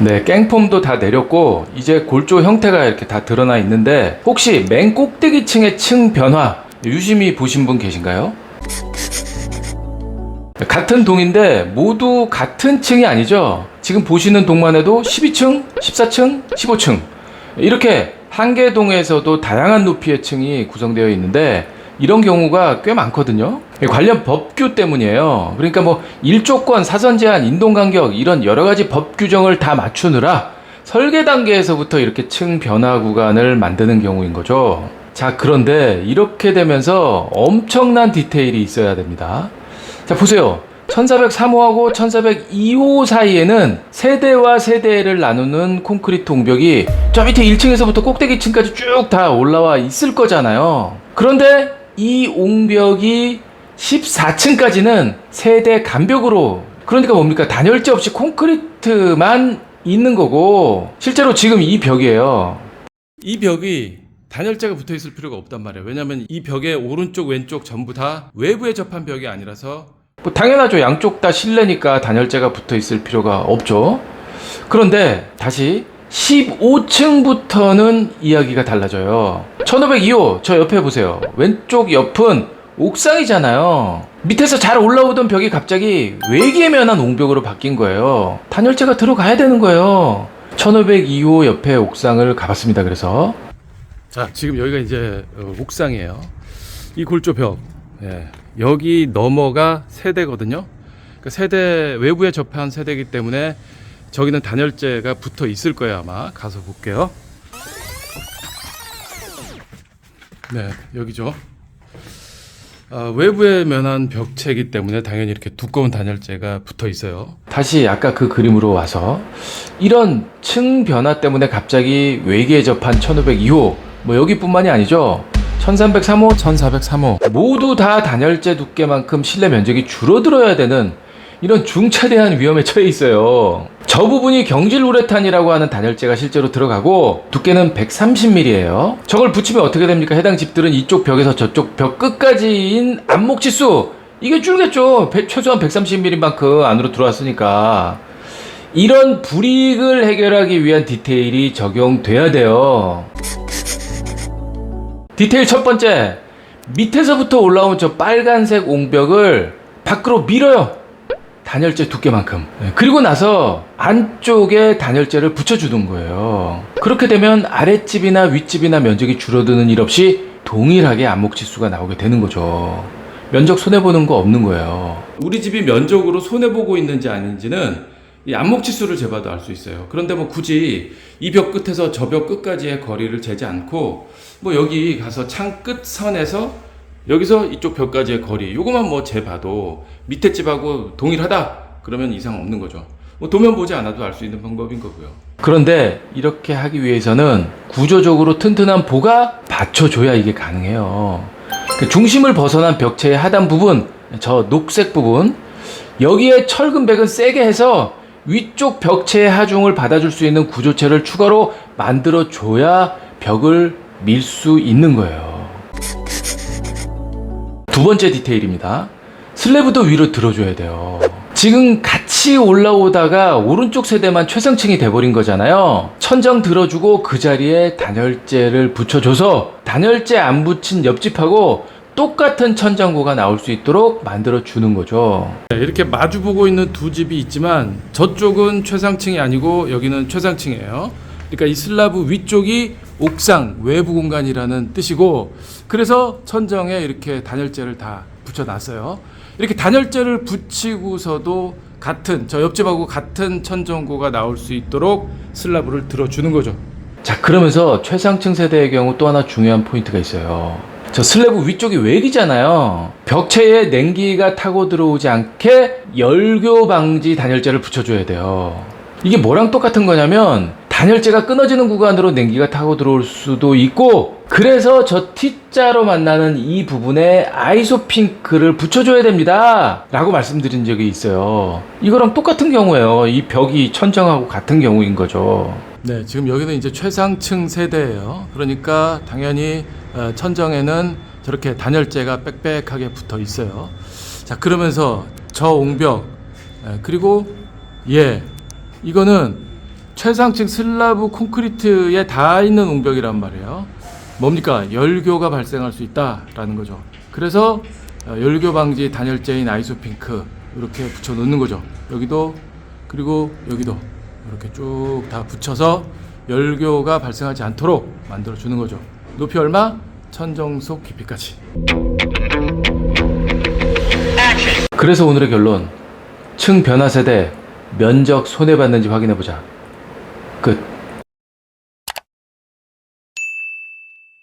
네, 깽폼도 다 내렸고 이제 골조 형태가 이렇게 다 드러나 있는데 혹시 맨 꼭대기 층의 층 변화 유심히 보신 분 계신가요? 같은 동인데 모두 같은 층이 아니죠. 지금 보시는 동만 해도 12층, 14층, 15층 이렇게 한 개 동에서도 다양한 높이의 층이 구성되어 있는데 이런 경우가 꽤 많거든요. 관련 법규 때문이에요. 그러니까 뭐 일조권, 사선 제한, 인동 간격 이런 여러 가지 법 규정을 다 맞추느라 설계 단계에서부터 이렇게 층 변화 구간을 만드는 경우인 거죠. 자, 그런데 이렇게 되면서 엄청난 디테일이 있어야 됩니다. 자, 보세요. 1403호하고 1402호 사이에는 세대와 세대를 나누는 콘크리트 옹벽이 저 밑에 1층에서부터 꼭대기층까지 쭉 다 올라와 있을 거잖아요. 그런데 이 옹벽이 14층까지는 세대 간벽으로 그러니까 뭡니까 단열재 없이 콘크리트만 있는 거고 실제로 지금 이 벽이에요. 이 벽이 단열재가 붙어 있을 필요가 없단 말이에요. 왜냐하면 이 벽의 오른쪽 왼쪽 전부 다 외부에 접한 벽이 아니라서 뭐 당연하죠. 양쪽 다 실내니까 단열재가 붙어 있을 필요가 없죠. 그런데 다시 15층부터는 이야기가 달라져요. 1502호 저 옆에 보세요. 왼쪽 옆은 옥상이잖아요. 밑에서 잘 올라오던 벽이 갑자기 외계면한 옹벽으로 바뀐 거예요. 단열재가 들어가야 되는 거예요. 1502호 옆에 옥상을 가봤습니다. 그래서 자 지금 여기가 이제 어, 옥상이에요. 이 골조벽 예, 여기 넘어가 세대거든요. 그 세대 외부에 접한 세대이기 때문에 저기는 단열재가 붙어 있을 거예요 아마 가서 볼게요. 네 여기죠. 아, 외부에 면한 벽체이기 때문에 당연히 이렇게 두꺼운 단열재가 붙어 있어요. 다시 아까 그 그림으로 와서 이런 층 변화 때문에 갑자기 외계에 접한 1502호 뭐 여기뿐만이 아니죠. 1303호, 1403호 모두 다 단열재 두께만큼 실내 면적이 줄어들어야 되는 이런 중차대한 위험에 처해 있어요. 저 부분이 경질 우레탄이라고 하는 단열재가 실제로 들어가고 두께는 130mm예요. 저걸 붙이면 어떻게 됩니까? 해당 집들은 이쪽 벽에서 저쪽 벽 끝까지인 안목 지수 이게 줄겠죠. 배- 최소한 130mm만큼 안으로 들어왔으니까 이런 불이익을 해결하기 위한 디테일이 적용돼야 돼요. 디테일 첫 번째 밑에서부터 올라온 저 빨간색 옹벽을 밖으로 밀어요. 단열재 두께만큼. 네, 그리고 나서 안쪽에 단열재를 붙여주는 거예요. 그렇게 되면 아랫집이나 윗집이나 면적이 줄어드는 일 없이 동일하게 안목 지수가 나오게 되는 거죠. 면적 손해보는 거 없는 거예요. 우리 집이 면적으로 손해보고 있는지 아닌지는 이 안목 지수를 재봐도 알 수 있어요. 그런데 뭐 굳이 이 벽 끝에서 저 벽 끝까지의 거리를 재지 않고 뭐 여기 가서 창 끝 선에서 여기서 이쪽 벽까지의 거리 요거만 뭐 재봐도 밑에 집하고 동일하다 그러면 이상 없는 거죠. 뭐 도면 보지 않아도 알 수 있는 방법인 거고요. 그런데 이렇게 하기 위해서는 구조적으로 튼튼한 보가 받쳐줘야 이게 가능해요. 그 중심을 벗어난 벽체의 하단 부분 저 녹색 부분 여기에 철근백은 세게 해서 위쪽 벽체의 하중을 받아줄 수 있는 구조체를 추가로 만들어 줘야 벽을 밀 수 있는 거예요 두 번째 디테일입니다. 슬래브도 위로 들어줘야 돼요. 지금 같이 올라오다가 오른쪽 세대만 최상층이 돼버린 거잖아요. 천정 들어주고 그 자리에 단열재를 붙여줘서 단열재 안 붙인 옆집하고 똑같은 천정고가 나올 수 있도록 만들어 주는 거죠. 네, 이렇게 마주 보고 있는 두 집이 있지만 저쪽은 최상층이 아니고 여기는 최상층이에요. 그러니까 이 슬라브 위쪽이 옥상 외부 공간이라는 뜻이고 그래서 천정에 이렇게 단열재를 다 붙여놨어요. 이렇게 단열재를 붙이고서도 같은 저 옆집하고 같은 천정고가 나올 수 있도록 슬라브를 들어주는 거죠. 자 그러면서 최상층 세대의 경우 또 하나 중요한 포인트가 있어요. 저 슬래브 위쪽이 외기잖아요. 벽체에 냉기가 타고 들어오지 않게 열교 방지 단열재를 붙여줘야 돼요. 이게 뭐랑 똑같은 거냐면 단열재가 끊어지는 구간으로 냉기가 타고 들어올 수도 있고 그래서 저 T자로 만나는 이 부분에 아이소핑크를 붙여줘야 됩니다. 라고 말씀드린 적이 있어요. 이거랑 똑같은 경우예요. 이 벽이 천정하고 같은 경우인 거죠. 네 지금 여기는 이제 최상층 세대예요. 그러니까 당연히 어, 천정에는 저렇게 단열재가 빽빽하게 붙어 있어요. 자 그러면서 저 옹벽 에, 그리고 예 이거는 최상층 슬라브 콘크리트에 닿아 있는 웅벽이란 말이에요. 뭡니까? 열교가 발생할 수 있다라는 거죠. 그래서 어, 열교 방지 단열재인 아이소핑크 이렇게 붙여 놓는 거죠. 여기도 그리고 여기도 이렇게 쭉 다 붙여서 열교가 발생하지 않도록 만들어 주는 거죠. 높이 얼마? 천정속 깊이까지. 그래서 오늘의 결론 층 변화 세대 면적 손해 봤는지 확인해 보자. 끝.